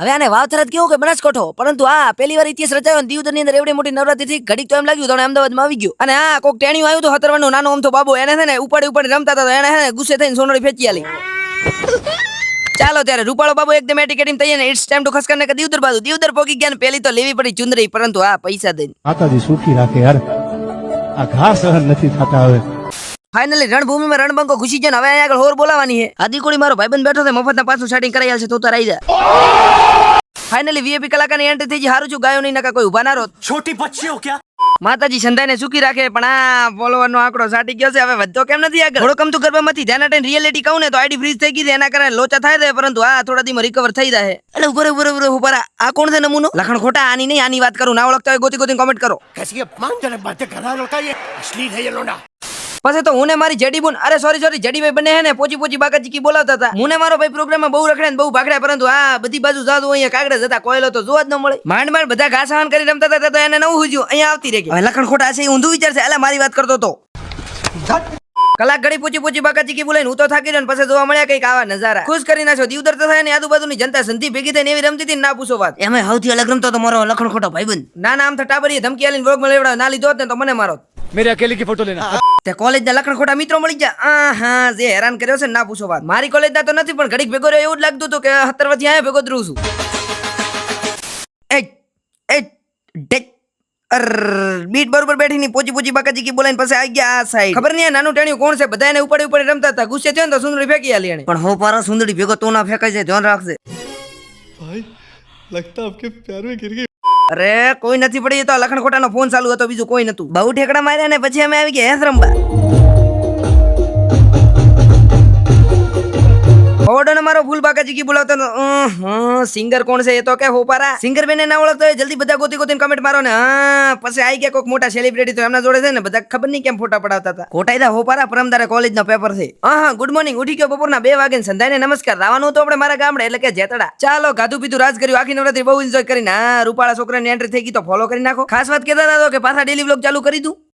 હવે આને વાવથરા કેવું કે બનાસકોઠો. પરંતુ આ પહેલી વાર ઇતિહાસ રચાયો ને દીવદરની અંદર એવડી મોટી નવરાત્રી થી ઘડીક તો એમ લાગ્યું તો અમદાવાદમાં આવી ગયું. અને આ કોક ટેણિયું આવ્યું તો હતરવાનું, નાનો અમથો બાબો એને છે ને ઉપાડી ઉપાડી રમતા હતા એને છે ને ગુસ્સે થઈને સોનોડી ફેંચી આલી. ચાલો ત્યારે રૂપાળો બાબુ એકદમ એટીકેટીમ તૈયાર ને ઇટ્સ ટાઈમ ટુ ખસ કરીને દીવદર બાજુ. દીવદર પોકી ગયા પેલી તો લેવી પડી ચુંદરી પરંતુ આ પૈસા દઈને. માતાજી સુખી રાખે યાર આ ઘાસ સહન નથી થતા હવે. ફાઇનલી રણભૂમિમાં રણબંકો ઘૂસી જાય હવે અહીંયા આગળ હોર બોલાવાની છે. આદિકોડી મારો ભાઈ ભાઈબંધ બેઠો છે મફતના પાછું સેટિંગ કરાઈ છે તો તાર આવી જા. ફાઇનલી વીએપી કલાકારની એન્ટ્રી થઈ હારું છું ગાયો નહીં નકા કોઈ ઊભા ના રહો. છોટી બચ્ચીઓ ક્યાં? માતાજી સંધાઈને સુખી રાખે પણ આ ફોલોવરનો આંકડો સાટી ગયો છે હવે વધતો કેમ નથી આગળ? થોડો કમતું ગરબામાંથી ધ્યાન હટાઈને રિયલિટી કહું ને તો આઈડી ફ્રીઝ થઈ ગઈ છે એના કારણે લોચા થાય છે પરંતુ આ થોડા દીમાં રિકવર થઈ જાય એટલે ઉપર ઉપર ઉપર ઉપર આ કોણ છે નમૂનો? લખણ ખોટા આની નહીં આની વાત કરું ના ઓળખતા હોય ગોતી ગોતી કોમેન્ટ કરો. કસી અપમાન તને બાતે ઘણા લોટા અસલી થઈ લોના પછી તો હું મારી જેડી બુન અરે સોરી સોરી જેડીભાઈ બંને હે ને પોચી પોચી બાકાજી કી બોલાવતા હતા. હું મારો ભાઈ પ્રોગ્રામમાં બહુ રખડે ને બહુ ભાગડે પરંતુ આ બધી બાજુ જાદુ અહીંયા કાગડા જતા કોયલો તો જોવા જ ન મળે. માંડ માંડ બધા ઘાસ સહન કરી રમતા હતા તો એને નવું હુજ્યું અહીંયા આવતી રહી હવે લખણ ખોટા છે એ ઊંધું વિચારશે એટલે મારી વાત કરતો હતો. કલાક ઘડી પૂછી પૂછી બાકાજી કી બોલાઈને હું તો થાકી રહ્યો પછી જોવા મળ્યા કંઈક આવા નજારા. ખુશ કરી નાખ્યો દી ઉતરતા થાય ને આજુબાજુની જનતા સંધી ભેગી થઈને એવી રમતી હતી ના પૂછો વાત. એમાં સૌથી અલગ રમતો તો મારો લખણ ખોટો ભાઈબંધ. ના ના આમ તો ટાબરીએ ધમકી આલીને વ્લોગમાં લેવડાવ ના લીધો ને તો મને મારો. મેરે અકેલી કી ફોટો લેના તે કોલેજના લખણખોટા મિત્રો મળી ગયા. આ હા જે હેરાન કર્યો છે ના પૂછો વાત. મારી કોલેજના તો નથી પણ ઘડીક ભેગો રહ્યો એવું જ લાગતું હતું કે હતર વધી આયા ભેગો ધ્રુવ છું. એ એ ડેક બીટ બરોબર બેઠી ની પોચી પોચી બાકાજી કી બોલાઈને પાસે આવી ગયા આ સાઈડ ખબર નહીં નાનું ટેણ્યું કોણ છે? બધા એને ઉપાડી ઉપાડી રમતા હતા. ગુસ્સે થયો ને તો સુંદરી ફેંકી આલી એને પણ હો પારો સુંદરી ભેગો તો ના ફેંકાય છે ધ્યાન રાખજે. ભાઈ લગતા આપકે પ્યાર મે ગિર ગઈ. અરે, કોઈ નથી પડી તો લખણ ખોટાનો ફોન ચાલુ હતો, બીજું કોઈ નતું. બહુ ઠેકડા માર્યા ને, પછી અમે આવી ગયા હેસ રમવા ઓડો મારો ફૂલ બાકા જીકી બોલાવતો. સિંગર કોણ છે એ તો કે હોપારા. સિંગર બેને ના ઓળખતો જલ્દી બધા ગોતી ગોતીને કમેન્ટ મારો ને. હા, પછી આઈ ગયા કોઈક મોટા સેલિબ્રિટી તો એમના જોડે છે ને બધા ખબર નહીં કેમ ફોટા પડાવતા હતા. ખોટા હતા હોપારા પરમદારે કોલેજનો પેપર છે. હા ગુડ મોર્નિંગ ઉઠી ગયો બપોરના બે વાગે ને સંધાઈને નમસ્કાર. રાવાનું તો આપણે મારા ગામડે એટલે કે જેતડા. ચાલો, ગાધું પીધું, રાજ કર્યું. આખી નવરાત્રી બહુ એન્જોય કરીને. હા, રૂપાળા છોકરાની એન્ટ્રી થઈ ગઈ તો ફોલો કરી નાખો. ખાસ વાત કહેતા હતા કે પાછા ડેલી વ્લોગ ચાલુ કરી દઉં.